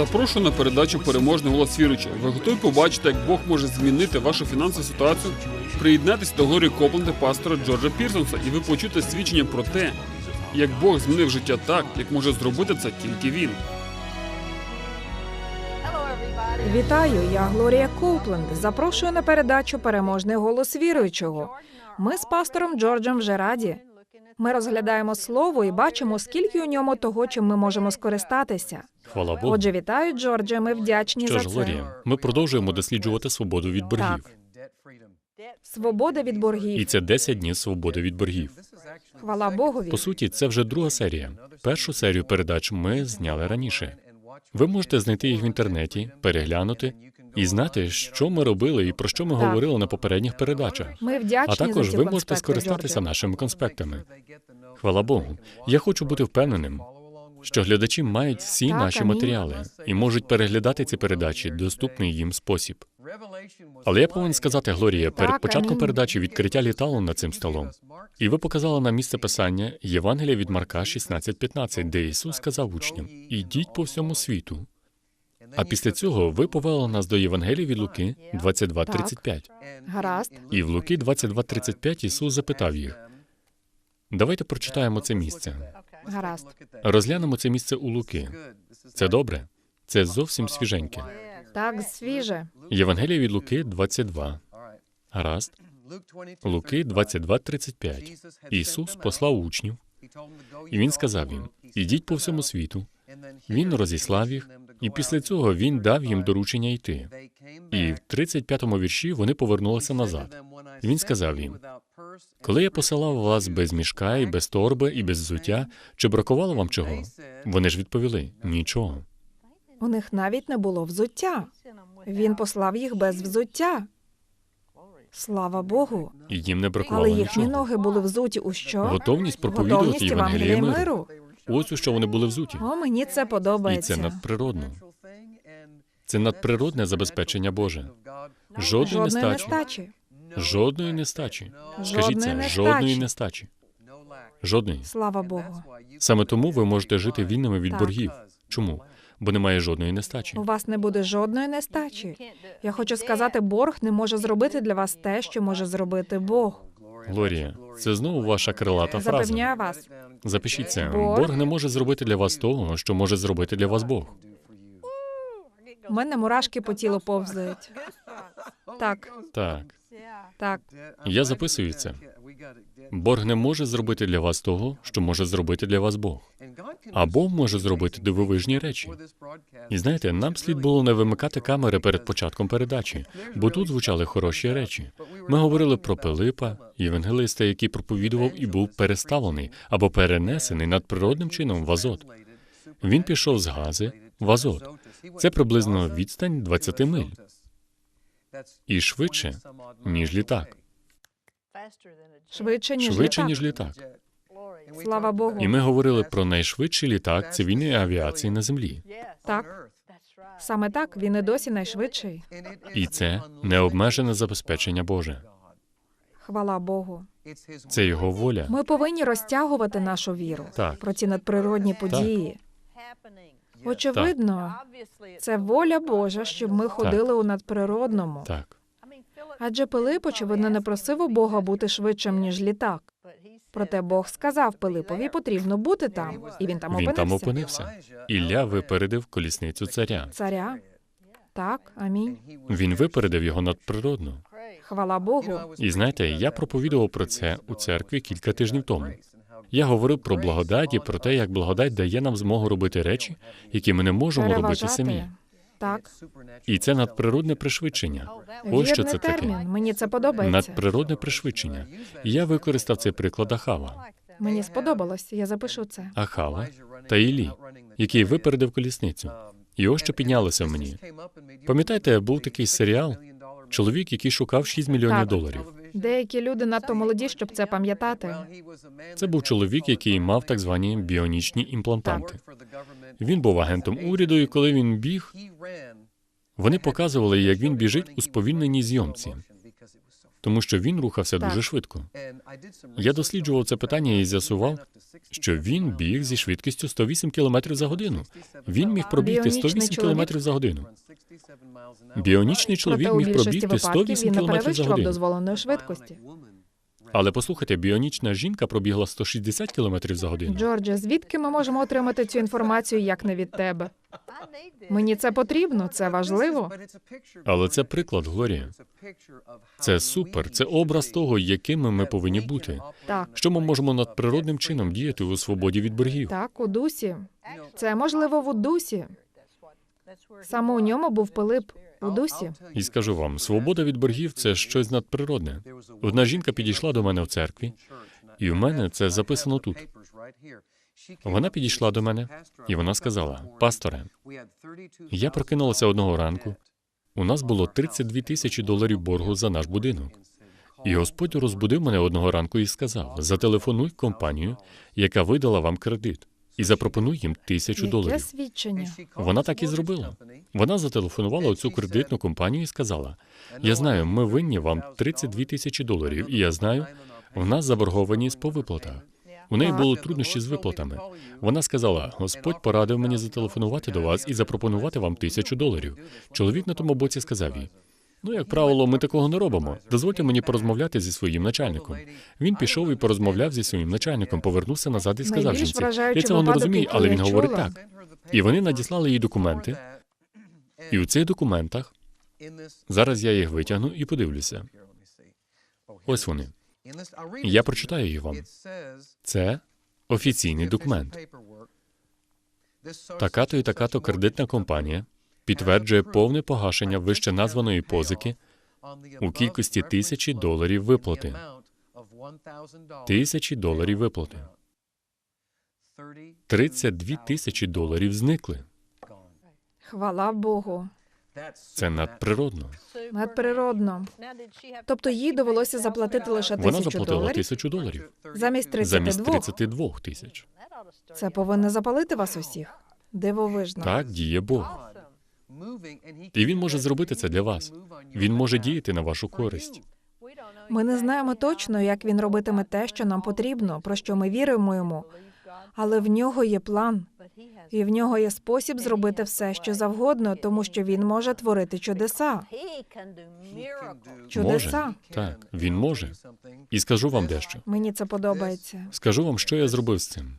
Запрошую на передачу Переможний голос віруючого. Ви готові побачити, як Бог може змінити вашу фінансову ситуацію? Приєднайтесь до Глорії Копленда пастора Джорджа Пірсонса, і ви почуєте свідчення про те, як Бог змінив життя так, як може зробити це тільки він. Вітаю, я Глорія Коупленд. Запрошую на передачу Переможний голос віруючого. Ми з пастором Джорджем вже раді. Ми розглядаємо слово і бачимо, скільки у ньому того, чим ми можемо скористатися. Хвала Богу. Отже, вітаю, Джордже. Ми вдячні Що за ж, це. Глорія, ми продовжуємо досліджувати свободу від боргів. Так. Свобода від І це 10 днів свободи від боргів. Хвала Богові. По суті, це вже друга серія. Першу серію передач ми зняли раніше. Ви можете знайти їх в інтернеті, переглянути і знати, що ми робили і про що ми Так. говорили на попередніх передачах. Ми вдячні А також за ці ви можете конспекти, скористатися Джордже. нашими конспектами. Хвала Богу. Я хочу бути впевненим, що глядачі мають всі Так, наші амінь. матеріали і можуть переглядати ці передачі доступний їм спосіб. Але я повинен сказати, Глорія, перед Так, початком амінь. передачі відкриття літало над цим столом. І ви показали нам місце писання Євангелія від Марка 16.15, де Ісус сказав учням: Ідіть по всьому світу. А після цього ви повели нас до Євангелія від Луки 22.35. Гаразд. І в Луки 22.35 Ісус запитав їх: Давайте прочитаємо це місце. Гаразд. Розглянемо це місце у Луки. Це добре. Це зовсім свіженьке. Так, свіже. Євангелія від Луки 22. Гаразд. Луки 22.35. Ісус послав учнів, і Він сказав їм: Ідіть по всьому світу. Він розіслав їх, і після цього він дав їм доручення йти. І в 35-му вірші вони повернулися назад. Він сказав їм: Коли я посилав вас без мішка і без торби і без взуття, чи бракувало вам чого? Вони ж відповіли: нічого. У них навіть не було взуття. Він послав їх без взуття. Слава Богу. І їм не бракувало Але їхні нічого. ноги були взуті у що? Готовність проповідувати Готовність Євангеліє миру. миру. Ось у що вони були взуті. О, мені це І подобається. це надприродно. Це надприродне забезпечення Боже. Жодної Жодної нестачі. нестачі. Жодної нестачі. Скажіть це, жодної нестачі. Жодної. Слава Богу. Саме тому ви можете жити вільними від Так. боргів. Чому? Бо немає жодної нестачі. У вас не буде жодної нестачі. Я хочу сказати, борг не може зробити для вас те, що може зробити Бог. Глорія, це знову ваша крилата фраза. Запевняю вас. Запишіть це. Борг. Борг не може зробити для вас того, що може зробити для вас Бог. У мене мурашки по тілу повзають. Так, Так. Так. Я записую це. Борг не може зробити для вас того, що може зробити для вас Бог. А Бог може зробити дивовижні речі. І знаєте, нам слід було не вимикати камери перед початком передачі, бо тут звучали хороші речі. Ми говорили про Пилипа, євангелиста, який проповідував і був переставлений або перенесений надприродним чином в Азот. Він пішов з Гази в Азот. Це приблизно відстань 20 миль і швидше, ніж літак. Швидше, ніж Швидше, ніж літак. Слава Богу. І ми говорили про найшвидший літак цивільної авіації на землі. Так. Саме так, він і досі найшвидший. І це необмежене забезпечення Боже. Хвала Богу. Це його воля. Ми повинні розтягувати нашу віру Так. про ці надприродні події. Очевидно, це воля Божа, щоб ми ходили у надприродному. Так. Адже Пилип, очевидно, не просив у Бога бути швидшим, ніж літак. Проте Бог сказав Пилипові, потрібно бути там, і він там Він опинився. там опинився. Ілля випередив колісницю царя. Царя. Так, амінь. Він випередив його надприродно. Хвала Богу. І знаєте, я проповідував про це у церкві кілька тижнів тому. Я говорив про благодать і про те, як благодать дає нам змогу робити речі, які ми не можемо робити самі. Так, І це надприродне пришвидшення. Ось що це таке. Мені це подобається. Надприродне пришвидшення. Я використав цей приклад Ахава. Мені сподобалось. Я запишу це. Ахава та Іллі, який випередив колісницю. І ось що піднялося в мені. Пам'ятаєте, був такий серіал Чоловік, який шукав 6 мільйонів Так. доларів. Деякі люди надто молоді, щоб це пам'ятати. Це був чоловік, який мав так звані біонічні імплантанти. Він був агентом уряду, і коли він біг, вони показували, як він біжить у сповільненій зйомці. Тому що він рухався Так. дуже швидко. Я досліджував це питання і з'ясував, що він біг зі швидкістю 108 км за годину. Він міг пробігти Біонічний 108 чоловік? км за годину. Біонічний чоловік Проте у міг більшості пробігти випадків 108 він не км за перевищував годину. дозволеної швидкості. Але послухайте, біонічна жінка пробігла 160 км за годину. Джордже, звідки ми можемо отримати цю інформацію, як не від тебе? Мені це потрібно, це важливо. Але це приклад, Глорія. Це супер. Це образ того, якими ми повинні бути. Так, Що ми можемо надприродним чином діяти у свободі від боргів. так, у дусі. Це можливо в Удусі. Саме у ньому був Пилип у дусі. І скажу вам, свобода від боргів це щось надприродне. Одна жінка підійшла до мене в церкві, і в мене це записано тут. Вона підійшла до мене, і вона сказала: Пасторе, я прокинулася одного ранку. У нас було 32 тисячі доларів боргу за наш будинок. І Господь розбудив мене одного ранку і сказав: зателефонуй компанію, яка видала вам кредит, і запропонуй їм тисячу Яке доларів. свідчення? Вона так і зробила. Вона зателефонувала у цю кредитну компанію і сказала: Я знаю, ми винні вам 32 тисячі доларів, і я знаю, в нас заборгованість по виплатах. У неї були труднощі з виплатами. Вона сказала: Господь порадив мені зателефонувати до вас і запропонувати вам тисячу доларів. Чоловік на тому боці сказав їй. Ну, як правило, ми такого не робимо. Дозвольте мені порозмовляти зі своїм начальником. Він пішов і порозмовляв зі своїм начальником, повернувся назад і сказав Найбільш жінці, я вражаючий цього не випадок, розумію, який але я він говорить чула. так. І вони надіслали їй документи, і у цих документах зараз я їх витягну і подивлюся. Ось вони. Я прочитаю їх вам. Це офіційний документ. Така-то і така-то кредитна компанія підтверджує повне погашення вище названої позики у кількості тисячі доларів виплати. Тисячі доларів виплати. 32 тисячі доларів зникли. Хвала Богу. Це надприродно. Надприродно. Тобто їй довелося заплатити лише Вона заплатила доларів тисячу доларів замість замість 32. 32 тисяч. Це повинно запалити вас усіх. Дивовижно. Так діє Бог. І він може зробити це для вас. Він може діяти на вашу користь. Ми не знаємо точно, як він робитиме те, що нам потрібно, про що ми віримо йому. Але в нього є план, і в нього є спосіб зробити все, що завгодно, тому що він може творити чудеса. Чудеса. Може. Так, він може. І скажу вам дещо. Мені це подобається. Скажу вам, що я зробив з цим.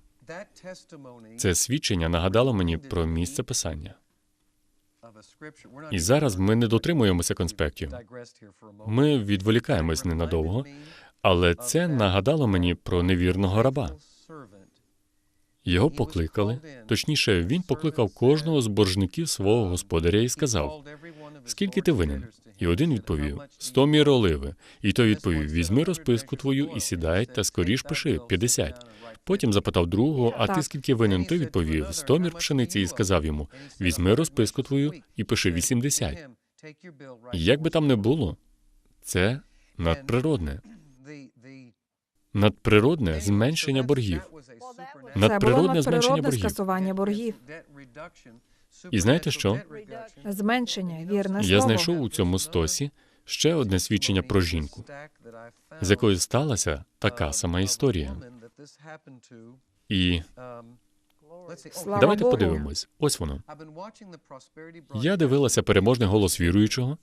Це свідчення нагадало мені про місце писання. І зараз ми не дотримуємося конспектів. Ми відволікаємось ненадовго, але це нагадало мені про невірного раба. Його покликали. Точніше, він покликав кожного з боржників свого господаря і сказав: Скільки ти винен? І один відповів: сто мір оливи. І той відповів: Візьми розписку твою і сідай, та скоріш пиши 50. Потім запитав другого, а ти скільки винен? Той відповів: сто мір пшениці і сказав йому: Візьми розписку твою і пиши 80. Як би там не було, це надприродне. Надприродне зменшення боргів. Це було Надприродне зменшення боргів. скасування боргів. І знаєте що? Зменшення, вірне Я слово. знайшов у цьому стосі ще одне свідчення про жінку, з якою сталася така сама історія. І Слава давайте Богу. подивимось. Ось воно. Я дивилася переможний голос віруючого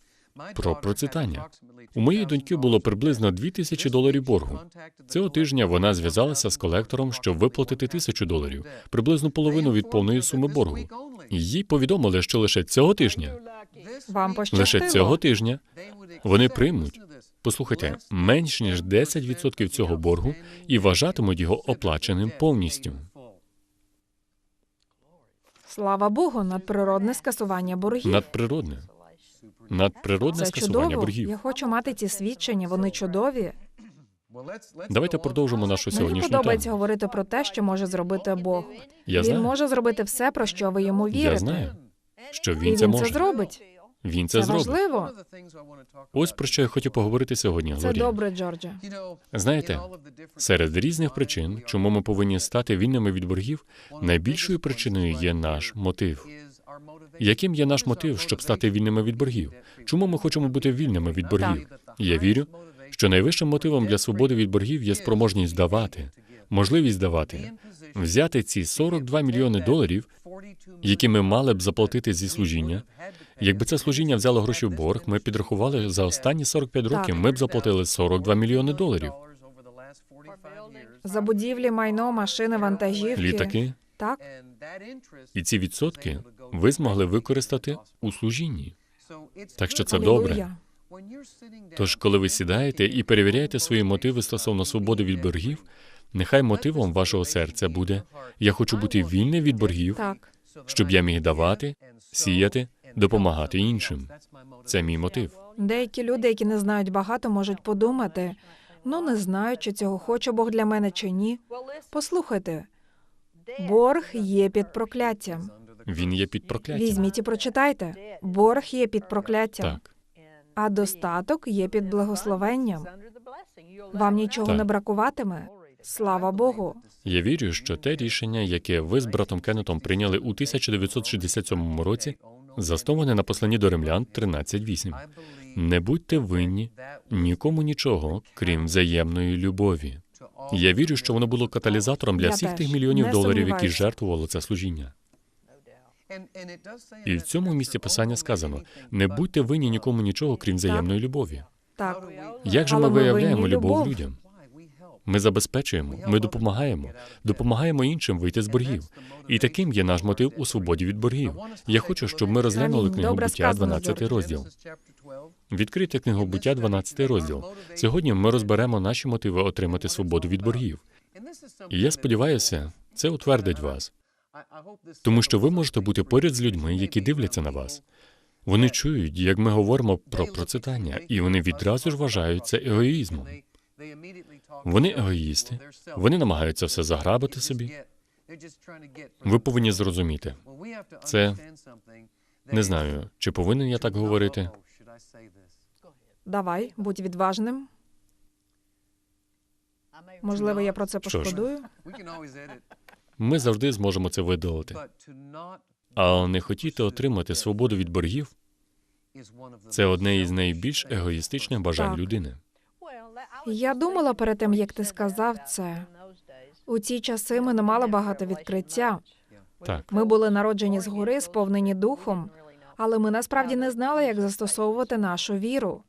про процвітання. У моєї доньки було приблизно 2 тисячі доларів боргу. Цього тижня вона зв'язалася з колектором, щоб виплатити тисячу доларів, приблизно половину від повної суми боргу. Їй повідомили, що лише цього тижня, Вам пощастило. лише цього тижня вони приймуть. Послухайте, менш ніж 10% цього боргу і вважатимуть його оплаченим повністю. Слава Богу, надприродне скасування боргів. Надприродне. Надприродне Це скасування чудово. боргів. Я хочу мати ці свідчення, вони чудові. Давайте продовжимо нашу Мені сьогоднішню подобається говорити про те, що може зробити Бог. Я Він знаю, може зробити все, про що ви йому вірите. я знаю, що І він він це це може. зробить. Він це Це зробить. важливо. Ось про що я хотів поговорити сьогодні. Це Глорія. добре, Джордже. Знаєте, серед різних причин, чому ми повинні стати вільними від боргів, найбільшою причиною є наш мотив. Яким є наш мотив, щоб стати вільними від боргів? Чому ми хочемо бути вільними від боргів? Я вірю, що найвищим мотивом для свободи від боргів є спроможність давати, можливість давати, взяти ці 42 мільйони доларів, які ми мали б заплатити зі служіння. Якби це служіння взяло гроші в борг, ми підрахували за останні 45 років, ми б заплатили 42 мільйони доларів. За будівлі, майно, машини, вантажівки. Літаки. Так, І ці відсотки ви змогли використати у служінні. Так що це добре. Тож, коли ви сідаєте і перевіряєте свої мотиви стосовно свободи від боргів, нехай мотивом вашого серця буде я хочу бути вільний від боргів, Так. щоб я міг давати, сіяти, допомагати іншим. Це мій мотив. Деякі люди, які не знають багато, можуть подумати: ну не знаю, чи цього хоче Бог для мене чи ні. Послухайте, борг є під прокляттям. Він є під прокляттям. Візьміть і прочитайте. Борг є під прокляттям, Так, а достаток є під благословенням. Вам нічого Так. не бракуватиме. Слава Богу. я вірю, що те рішення, яке ви з братом Кеннетом прийняли у 1967 році, засноване на посланні до римлян 13.8. Не будьте винні нікому нічого, крім взаємної любові. Я вірю, що воно було каталізатором для Я всіх теж. тих мільйонів Не доларів, які сумніваюся. жертвувало це служіння. І в цьому місці писання сказано: не будьте винні нікому нічого, крім взаємної любові. Так. Як же ми ми виявляємо любов людям? Ми забезпечуємо, ми допомагаємо, допомагаємо іншим вийти з боргів. І таким є наш мотив у свободі від боргів. Я хочу, щоб ми розглянули книгу буття, сказано, 12 Джордж. розділ. Відкрийте книгу буття, 12 розділ. Сьогодні ми розберемо наші мотиви отримати свободу від боргів. І я сподіваюся, це утвердить вас, тому що ви можете бути поряд з людьми, які дивляться на вас. Вони чують, як ми говоримо про процитання, і вони відразу ж вважають це егоїзмом. Вони егоїсти, вони намагаються все заграбити собі. Ви повинні зрозуміти. Це Не знаю, чи повинен я так говорити. Давай, будь відважним. Можливо, я про це Що ж. пошкодую. Ми завжди зможемо це видалити. Але не хотіти отримати свободу від боргів це одне із найбільш егоїстичних бажань Так. людини. Я думала перед тим, як ти сказав це. У ці часи ми не мали багато відкриття. Так, Ми були народжені згори, сповнені духом, але ми насправді не знали, як застосовувати нашу віру.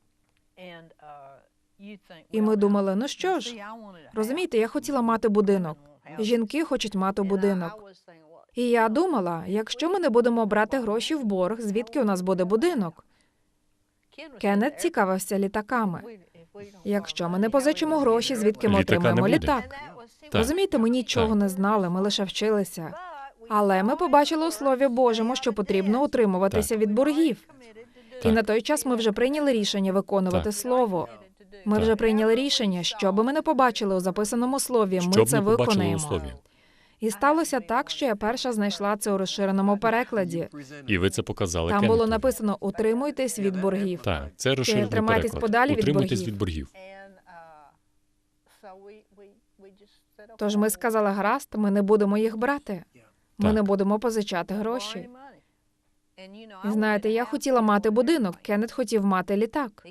І ми думали, ну що ж, Розумієте, я хотіла мати будинок. Жінки хочуть мати будинок. І я думала, якщо ми не будемо брати гроші в борг, звідки у нас буде будинок? Кеннет цікавився літаками. Якщо ми не позичимо гроші, звідки ми Літака не отримаємо буде. літак? Так. Розумієте, ми нічого Так. не знали, ми лише вчилися. Але ми побачили у Слові Божому, що потрібно утримуватися від боргів. І Так. на той час ми вже прийняли рішення виконувати Так. слово. Ми Так. вже прийняли рішення, що би ми не побачили у записаному слові, ми Щоб це не побачили у виконаємо. слові. І сталося так, що я перша знайшла це у розширеному перекладі. І ви це показали Там було Кеннету. написано Утримуйтесь від боргів. Так, це розширений тримайтесь переклад. подалі від Утримуйтесь боргів. від боргів. Тож ми сказали, гаразд, ми не будемо їх брати. Ми Так. не будемо позичати гроші. І знаєте, я хотіла мати будинок, Кеннет хотів мати літак.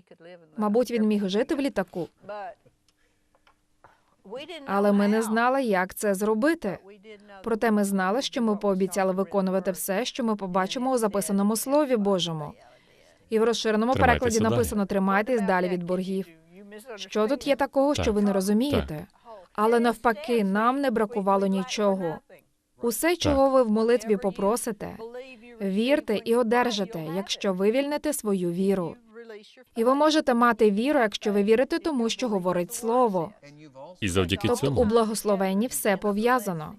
Мабуть, він міг жити в літаку, але ми не знали, як це зробити. Проте ми знали, що ми пообіцяли виконувати все, що ми побачимо у записаному слові Божому. І в розширеному Тримайтеся перекладі написано Тримайтесь далі від боргів. Що тут є такого, що ви не розумієте? Але навпаки, нам не бракувало нічого. Усе, чого ви в молитві попросите, вірте і одержите, якщо вивільните свою віру. І ви можете мати віру, якщо ви вірите тому, що говорить слово. І завдяки Тобто у благословенні все пов'язано.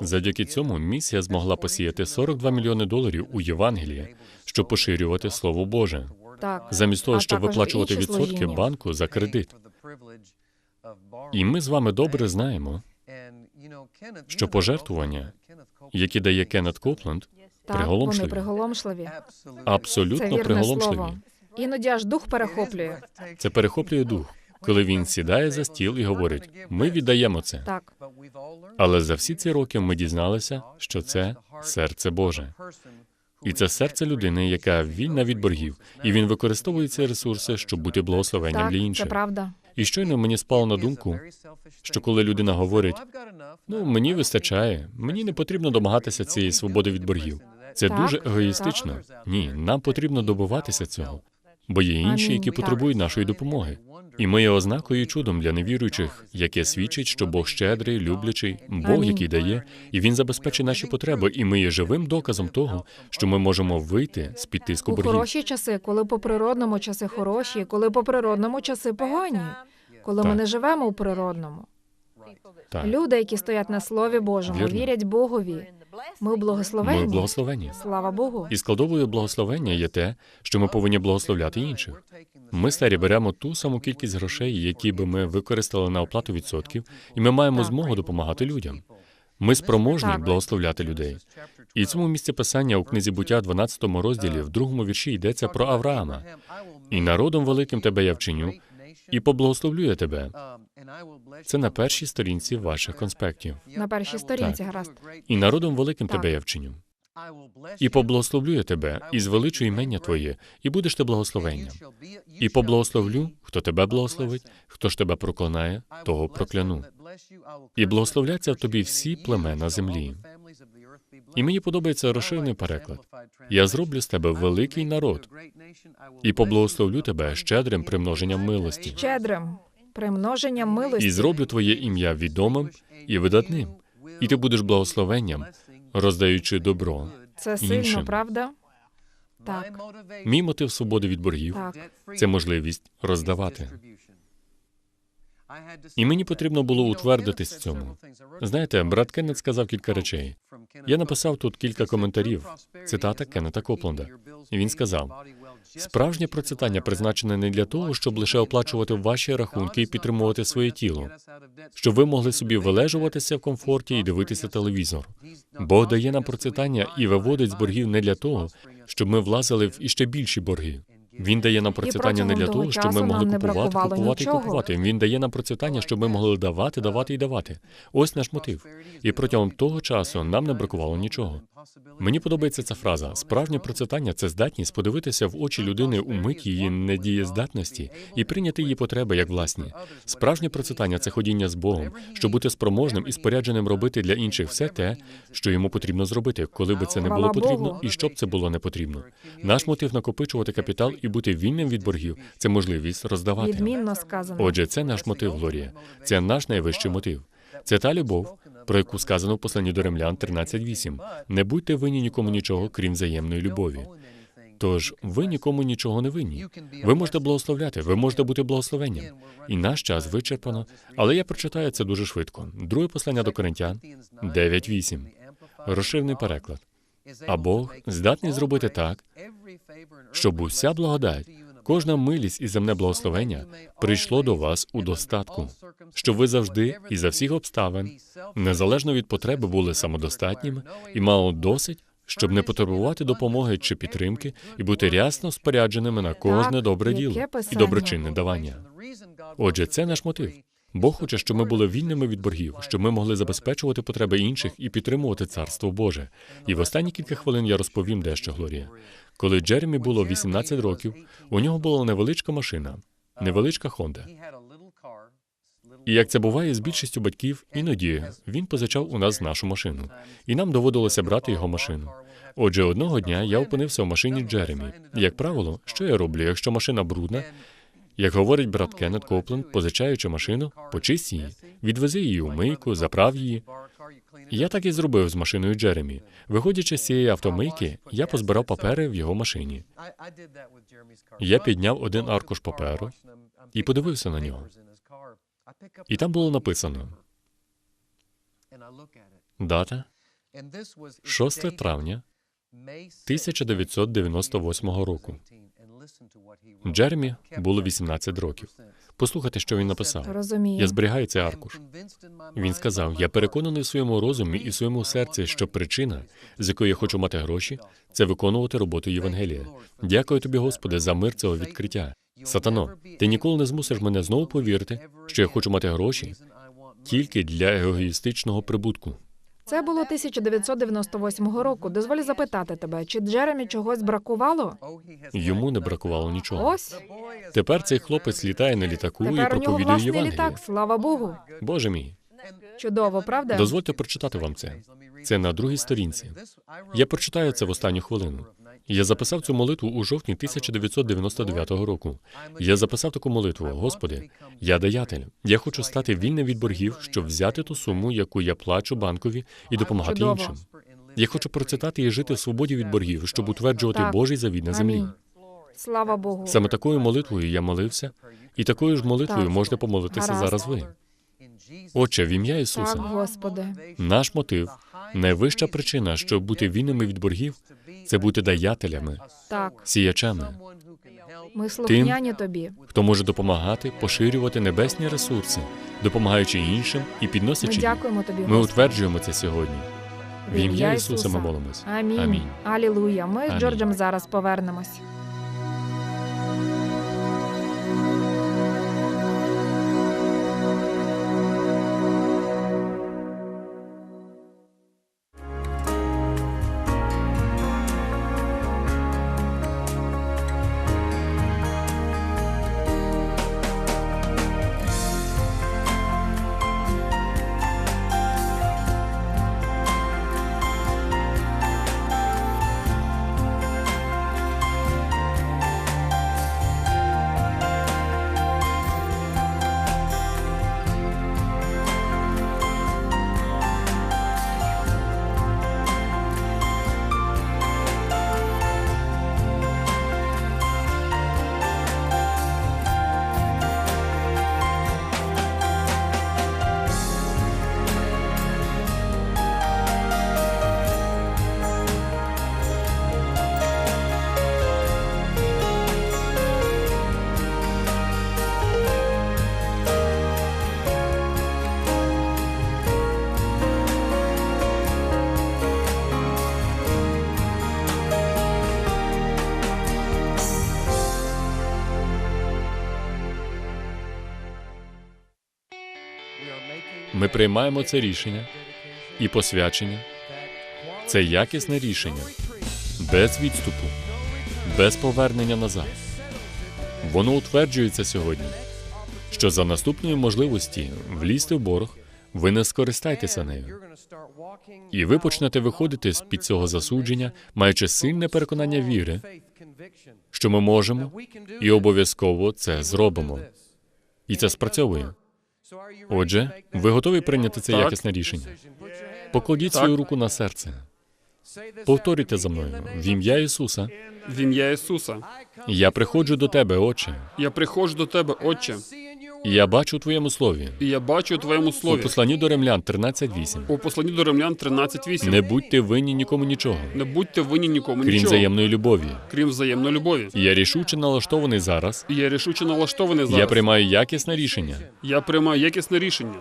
завдяки цьому місія змогла посіяти 42 мільйони доларів у Євангеліє, щоб поширювати Слово Боже, Так замість того, щоб виплачувати відсотки служіння. банку за кредит. І ми з вами добре знаємо, що пожертвування, які дає Кеннет Копленд, так вони приголомшливі. приголомшливі. Це абсолютно вірне приголомшливі. слово. Іноді аж дух перехоплює. Це перехоплює дух, коли він сідає за стіл і говорить: ми віддаємо це. Так, Але за всі ці роки ми дізналися, що це серце Боже. І це серце людини, яка вільна від боргів, і він використовує ці ресурси, щоб бути благословенням так, для це інших. правда. І щойно мені спало на думку, що коли людина говорить, ну мені вистачає, мені не потрібно домагатися цієї свободи від боргів. Це Так, дуже егоїстично. Ні, нам потрібно добиватися цього, бо є інші, які потребують нашої допомоги. І ми є ознакою і чудом для невіруючих, яке свідчить, що Бог щедрий, люблячий, Бог, який дає, і він забезпечить наші потреби. І ми є живим доказом того, що ми можемо вийти з під тиску У хороші часи, коли по природному часи хороші, коли по природному часи погані, коли ми не живемо у природному. Так, Люди, які стоять на слові Божому, Вірно. вірять Богові. Ми ми благословенні. благословені. Слава Богу. І складовою благословення є те, що ми повинні благословляти інших. Ми старі беремо ту саму кількість грошей, які би ми використали на оплату відсотків, і ми маємо Так. змогу допомагати людям. Ми спроможні Так. благословляти людей. І цьому місці писання у книзі буття, 12 розділі, в другому вірші йдеться про Авраама. І народом великим тебе я вчиню, і поблагословлю я тебе. Це на першій сторінці ваших конспектів. На першій сторінці, гаразд. І народом великим Так. тебе я вчиню. І поблагословлю я тебе, і звеличу імення твоє, і будеш ти благословенням. І поблагословлю, хто тебе благословить, хто ж тебе проклинає, того прокляну. І благословляться в тобі всі племена землі. І мені подобається розширений переклад. Я зроблю з тебе великий народ і поблагословлю тебе щедрим примноженням милості. Щедрим, примноженням милості. І зроблю твоє ім'я відомим і видатним, і ти будеш благословенням, роздаючи добро. Це сильно, правда? Так, Мій мотив свободи від боргів так. це можливість роздавати. І мені потрібно було утвердитись в цьому. Знаєте, брат Кеннет сказав кілька речей. Я написав тут кілька коментарів. Цитата Кеннета Копленда. І він сказав: справжнє процвітання призначене не для того, щоб лише оплачувати ваші рахунки і підтримувати своє тіло, щоб ви могли собі вилежуватися в комфорті і дивитися телевізор. Бог дає нам процвітання і виводить з боргів не для того, щоб ми влазили в іще більші борги. Він дає нам процвітання не для того, щоб ми могли купувати, купувати і купувати. Він дає нам процвітання, щоб ми могли давати, давати і давати. Ось наш мотив. І протягом того часу нам не бракувало нічого. Мені подобається ця фраза. Справжнє процвітання це здатність подивитися в очі людини у мить її недієздатності і прийняти її потреби як власні. Справжнє процвітання це ходіння з Богом, щоб бути спроможним і спорядженим робити для інших все те, що йому потрібно зробити, коли би це не було потрібно, і щоб це було не потрібно. Наш мотив накопичувати капітал і бути вільним від боргів це можливість роздавати. Відмінно сказано. Отже, це наш мотив, Глорія. Це наш найвищий мотив. Це та любов, про яку сказано в посланні до римлян 13.8. Не будьте винні нікому нічого, крім взаємної любові. Тож ви нікому нічого не винні. Ви можете благословляти, ви можете бути благословенням. І наш час вичерпано, але я прочитаю це дуже швидко. Друге послання до Коринтян 9.8. Розширений переклад. А Бог здатний зробити так, щоб уся благодать, кожна милість і земне благословення прийшло до вас у достатку, щоб ви завжди і за всіх обставин, незалежно від потреби, були самодостатніми і мали досить, щоб не потребувати допомоги чи підтримки і бути рясно спорядженими на кожне добре діло і доброчинне давання. Отже, це наш мотив. Бог хоче, щоб ми були вільними від боргів, щоб ми могли забезпечувати потреби інших і підтримувати царство Боже. І в останні кілька хвилин я розповім дещо, Глорія. Коли Джеремі було 18 років, у нього була невеличка машина, невеличка Хонда. І як це буває з більшістю батьків, іноді він позичав у нас нашу машину, і нам доводилося брати його машину. Отже, одного дня я опинився в машині Джеремі. Як правило, що я роблю, якщо машина брудна? Як говорить брат Кеннет Копленд, позичаючи машину, почисть її, відвези її у мийку, заправ її. Я так і зробив з машиною Джеремі. Виходячи з цієї автомийки, я позбирав папери в його машині. Я підняв один аркуш паперу і подивився на нього. І там було написано дата 6 травня 1998 року. Джеремі було 18 років. Послухайте, що він написав. Розумію. Я зберігаю цей аркуш. Він сказав: Я переконаний в своєму розумі і в своєму серці, що причина, з якої я хочу мати гроші, це виконувати роботу Євангелія. Дякую тобі, Господи, за мир цього відкриття. Сатано, ти ніколи не змусиш мене знову повірити, що я хочу мати гроші тільки для егоїстичного прибутку. Це було 1998 року. Дозволь запитати тебе, чи Джеремі чогось бракувало? Йому не бракувало нічого. Ось Тепер цей хлопець літає на літаку і тепер у нього проповідує власний Євангеліє. літак. Слава Богу. Боже мій, Чудово, правда? дозвольте прочитати вам це. Це на другій сторінці. Я прочитаю це в останню хвилину. Я записав цю молитву у жовтні 1999 року. Я записав таку молитву: Господи, я даятель. Я хочу стати вільним від боргів, щоб взяти ту суму, яку я плачу банкові, і допомагати Чудово. іншим. Я хочу процитати і жити в свободі від боргів, щоб утверджувати Так. Божий завіт на землі. Амінь. Слава Богу. Саме такою молитвою я молився, і такою ж молитвою Так. можете помолитися Гаразд. зараз ви. Отче, в ім'я Ісуса. Так, Господи. Наш мотив, найвища причина, щоб бути вільними від боргів, це бути даятелями, Так, сіячами, ми слухняні тобі. хто може допомагати, поширювати небесні ресурси, допомагаючи іншим і Ми підносячи їх. дякуємо тобі. Ми Господи. утверджуємо це сьогодні. В ім'я Ісуса ми молимось. Амінь. Амінь. Алілуя. Ми з Джорджем зараз повернемось. Ми приймаємо це рішення і посвячення. Це якісне рішення, без відступу, без повернення назад. Воно утверджується сьогодні, що за наступної можливості влізти в борг, ви не скористайтеся нею. І ви почнете виходити з під цього засудження, маючи сильне переконання віри, що ми можемо і обов'язково це зробимо. І це спрацьовує. Отже, ви готові прийняти це Так. якісне рішення? Покладіть Так. свою руку на серце. Повторюйте за мною в ім'я Ісуса. В ім'я Ісуса. Я приходжу до тебе, Отче, Я приходжу до тебе, Отче, я бачу у твоєму слові. я бачу у твоєму У посланні до римлян 13.8. У посланні до римлян 13.8. Не будьте винні нікому нічого, Не будьте винні нікому крім нічого, взаємної любові. крім взаємної любові. Я рішуче налаштований зараз. Я рішуче налаштований зараз. Я приймаю якісне рішення. Я приймаю якісне рішення.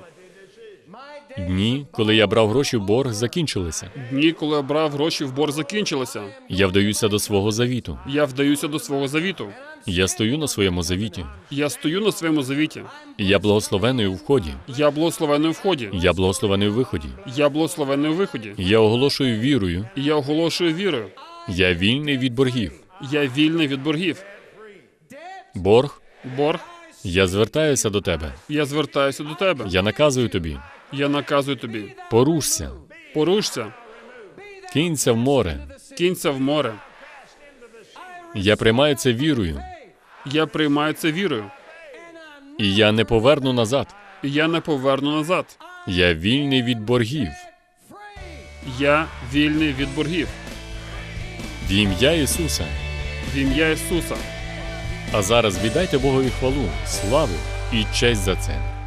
Дні, коли я брав гроші в борг, закінчилися. Дні, коли я брав гроші в борг, закінчилися. Я вдаюся до свого завіту. Я вдаюся до свого завіту. Я стою на своєму завіті. Я стою на своєму завіті. Я благословений у вході. Я благословений у вході. Я благословений у виході. Я благословений у виході. Я оголошую вірою. Я оголошую вірою. Я вільний від боргів. Я вільний від боргів. Борг, Борг. я звертаюся до тебе. Я звертаюся до тебе. Я наказую тобі. Я наказую тобі. Порушся, Порушся, кинься в море. кінься в море. Я приймаю це вірою, Я приймаю це вірою. і я не поверну назад. І я не поверну назад. Я вільний від боргів. Я вільний від боргів. В ім'я Ісуса. В ім'я Ісуса. А зараз віддайте Богові хвалу, славу і честь за це.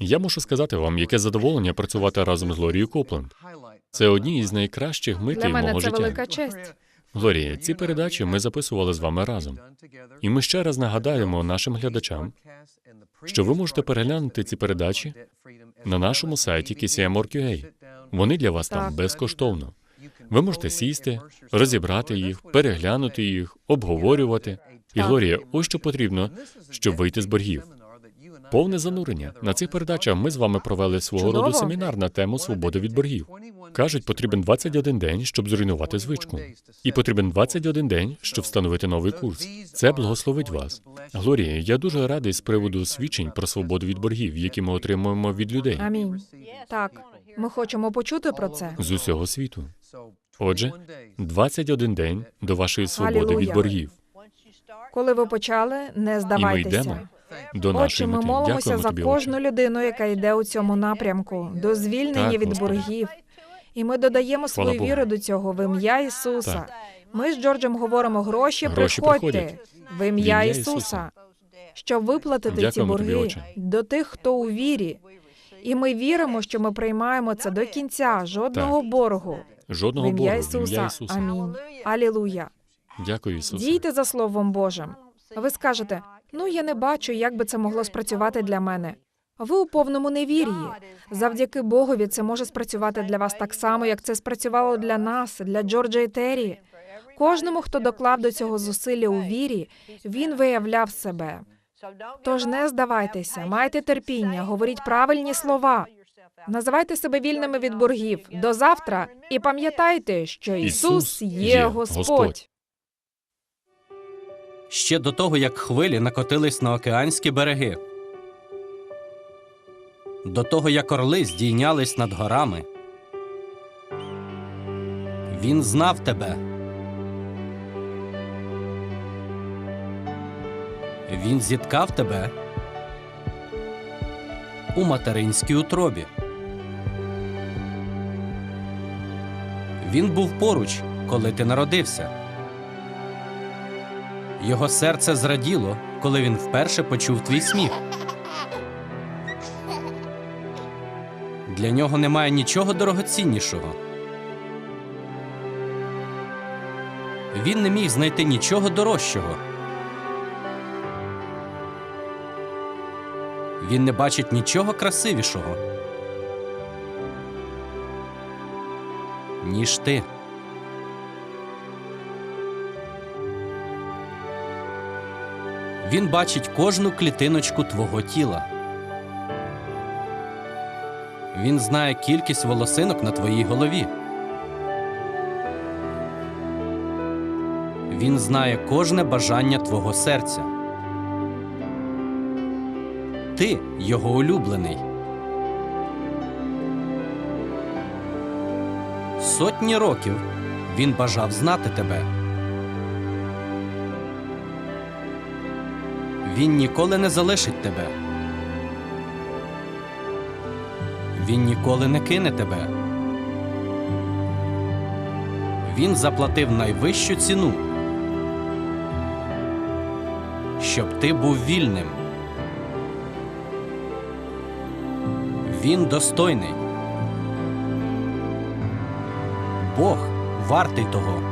Я мушу сказати вам, яке задоволення працювати разом з Глорією Копленд. Це одні із найкращих Для митей мене мого це життя. велика честь. Глорія, ці передачі ми записували з вами разом. І ми ще раз нагадаємо нашим глядачам, що ви можете переглянути ці передачі на нашому сайті KCM.org.ua. Вони для вас там безкоштовно. Ви можете сісти, розібрати їх, переглянути їх, обговорювати. І Глорія, ось що потрібно, щоб вийти з боргів. Повне занурення. На цих передачах ми з вами провели свого роду семінар на тему свободи від боргів. Кажуть, потрібен 21 день, щоб зруйнувати звичку. І потрібен 21 день, щоб встановити новий курс. Це благословить вас. Глорія, я дуже радий з приводу свідчень про свободу від боргів, які ми отримуємо від людей Амінь. Так, ми хочемо почути про це. з усього світу. Отже, 21 день до вашої свободи від Алілуя. боргів. Коли ви почали, не І ми йдемо до Отче, ми мети. молимося Дякуємо за тобі, кожну Отче. людину, яка йде у цьому напрямку, до звільнення Так, від Господи. боргів. І ми додаємо свою Богу. віру до цього в ім'я Ісуса. Так. Ми з Джорджем говоримо гроші, Гроші приходьте приходять. в ім'я ім'я Ісуса, Ісуса. щоб виплатити ці Дякуємо тобі, борги Отче. до тих, хто у вірі. І ми віримо, що ми приймаємо це до кінця, жодного боргу. В Жодного ім'я Бога, в Ісуса. ім'я Ісуса. Амінь. Алілуя. Дякую, Ісусе. Дійте за Словом Божим. Ви скажете: ну я не бачу, як би це могло спрацювати для мене. Ви у повному невір'ї. Завдяки Богові це може спрацювати для вас так само, як це спрацювало для нас, для Джорджа і Террі. Кожному, хто доклав до цього зусилля у вірі, він виявляв себе. Тож не здавайтеся, майте терпіння, говоріть правильні слова. Називайте себе вільними від боргів до завтра і пам'ятайте, що Ісус є. Господь. Ще до того, як хвилі накотились на океанські береги, до того, як орли здійнялись над горами. Він знав тебе. Він зіткав тебе у материнській утробі. Він був поруч, коли ти народився. Його серце зраділо, коли він вперше почув твій сміх. Для нього немає нічого дорогоціннішого. Він не міг знайти нічого дорожчого. Він не бачить нічого красивішого, ніж ти. Він бачить кожну клітиночку твого тіла. Він знає кількість волосинок на твоїй голові. Він знає кожне бажання твого серця. Ти його улюблений. Сотні років він бажав знати тебе. Він ніколи не залишить тебе. Він ніколи не кине тебе. Він заплатив найвищу ціну, щоб ти був вільним. Він достойний. Бог вартий того.